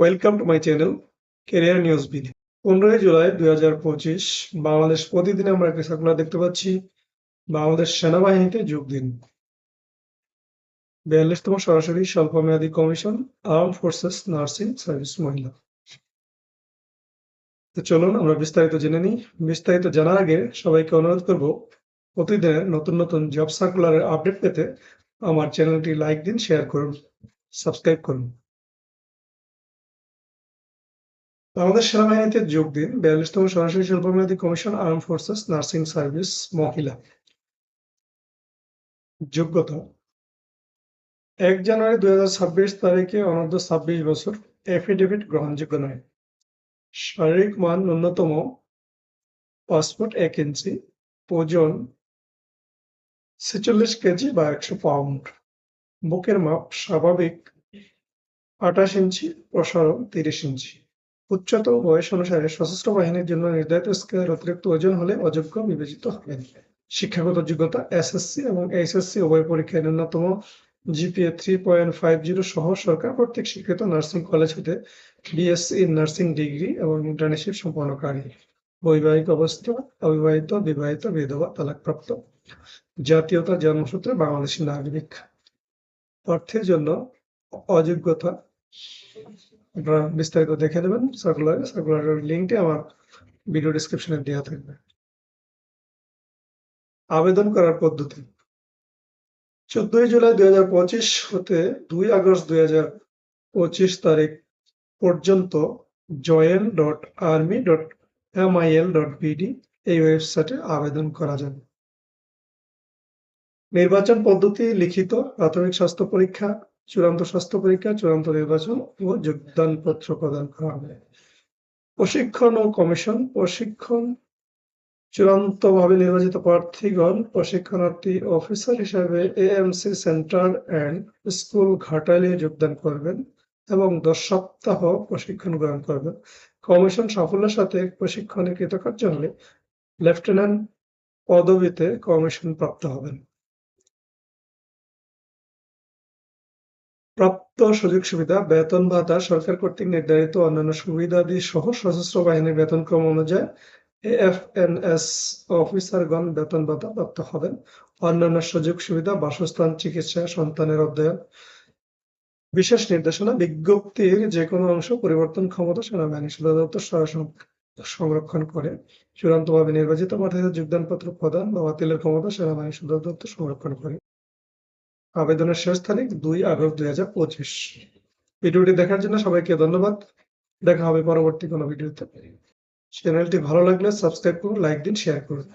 Welcome to my channel career news BD পনেরোই জুলাই দুই হাজার পঁচিশ, বাংলাদেশ প্রতিদিন আমরা একটা সার্কুলার দেখতে পাচ্ছি। বাংলাদেশ সেনাবাহিনীতে যোগ দিন। বিয়াল্লিশতম সরাসরি স্বল্প স্বল্পমেয়াদী commission arm forces nursing service মহিলা। তো চলুন আমরা বিস্তারিত জেনে নিই। বিস্তারিত জানার আগে সবাইকে অনুরোধ করব প্রতিদিনের নতুন নতুন জব সার্কুলারের আপডেট পেতে আমার চ্যানেলটি লাইক দিন শেয়ার করুন সাবস্ক্রাইব করুন। বাংলাদেশ সেনাবাহিনীতে যোগ দিন বিয়াল্লিশতম সরাসরি স্বল্পমেয়াদী commission arm forces nursing service মহিলা। যোগ্যতা। এক জানুয়ারি দুই হাজার ছাব্বিশ তারিখে অনূর্ধ্ব ছাব্বিশ বছর এফিডেভিট গ্রহণযোগ্য নয়। শারীরিক মান ন্যূনতম পাসপোর্ট এক ইঞ্চি, ওজন ছেচল্লিশ কেজি বা একশো পাউন্ড। বুকের মাপ স্বাভাবিক আঠাশ ইঞ্চি, প্রসারণ তিরিশ ইঞ্চি। উচ্চতা ও বয়স অনুসারে সশস্ত্র বাহিনীর জন্য নির্ধারিত স্কেলের অতিরিক্ত ওজন হলে অযোগ্য বিবেচিত হবেন। শিক্ষাগত যোগ্যতা এসএসসি এবং এইচএসসি উভয় পরীক্ষায় ন্যূনতম GPA three point five zero সহ সরকার কর্তৃক স্বীকৃত নার্সিং কলেজ হতে বিএসসি নার্সিং ডিগ্রি এবং ইন্টার্নশিপ সম্পন্নকারী বৈবাহিক অবস্থা, অবিবাহিত, বিবাহিত, বিধবা তালাকপ্রাপ্ত। জাতীয়তা জন্মসূত্রে বাংলাদেশি নাগরিক। অর্থের জন্য অযোগ্যতা আপনারা বিস্তারিত দেখে নেবেন সার্কুলারে সার্কুলারের লিঙ্কটি আমার ভিডিও ডিসক্রিপশনে দেওয়া থাকবে। আবেদন করার পদ্ধতি। চোদ্দই জুলাই দুই হাজার পঁচিশ হতে দুই আগস্ট দুই হাজার পঁচিশ তারিখ পর্যন্ত join dot army dot MIL dot BD এই ওয়েবসাইটে আবেদন করা যাবে। নির্বাচন পদ্ধতি, লিখিত, প্রাথমিক স্বাস্থ্য পরীক্ষা চূড়ান্ত স্বাস্থ্য পরীক্ষা, চূড়ান্ত নির্বাচন ও যোগদান পত্র প্রদান করা হবে। প্রশিক্ষণ ও কমিশন, প্রশিক্ষণ চূড়ান্তভাবে নির্বাচিত প্রার্থীগণ, প্রশিক্ষণার্থী অফিসার হিসাবে এএমসি সেন্টার অ্যান্ড স্কুল ঘাটালে যোগদান করবেন এবং দশ সপ্তাহ প্রশিক্ষণ গ্রহণ করবেন। কমিশন সাফল্যের সাথে প্রশিক্ষণে কৃতকার্য হলে লেফটেন্যান্ট পদবিতে কমিশন প্রাপ্ত হবেন। প্রাপ্ত সুযোগ সুবিধা, বেতন ভাতা, সরকার কর্তৃক নির্ধারিত অন্যান্য সুবিধাদি সহ সশস্ত্র বাহিনীর বেতনক্রম অনুযায়ী অফিসারগণ বেতন ভাতা প্রাপ্ত হবেন। অন্যান্য সুযোগ সুবিধা, বাসস্থান, চিকিৎসা, সন্তানের অধ্যয়ন। বিশেষ নির্দেশনা, বিজ্ঞপ্তির যে কোনো অংশ পরিবর্তন ক্ষমতা সেনাবাহিনী সদর দপ্তর সংরক্ষণ করে। চূড়ান্তভাবে নির্বাচিত প্রার্থীদের যোগদানপত্র প্রদান বা বাতিলের ক্ষমতা সেনাবাহিনী সদর দপ্তর সংরক্ষণ করে। আবেদনের শেষ তারিখ দুই আগস্ট দুই হাজার পঁচিশ। ভিডিওটি দেখার জন্য সবাইকে ধন্যবাদ। দেখা হবে পরবর্তী কোনো ভিডিওতে। চ্যানেলটি ভালো লাগলে সাবস্ক্রাইব করুন, লাইক দিন শেয়ার করুন।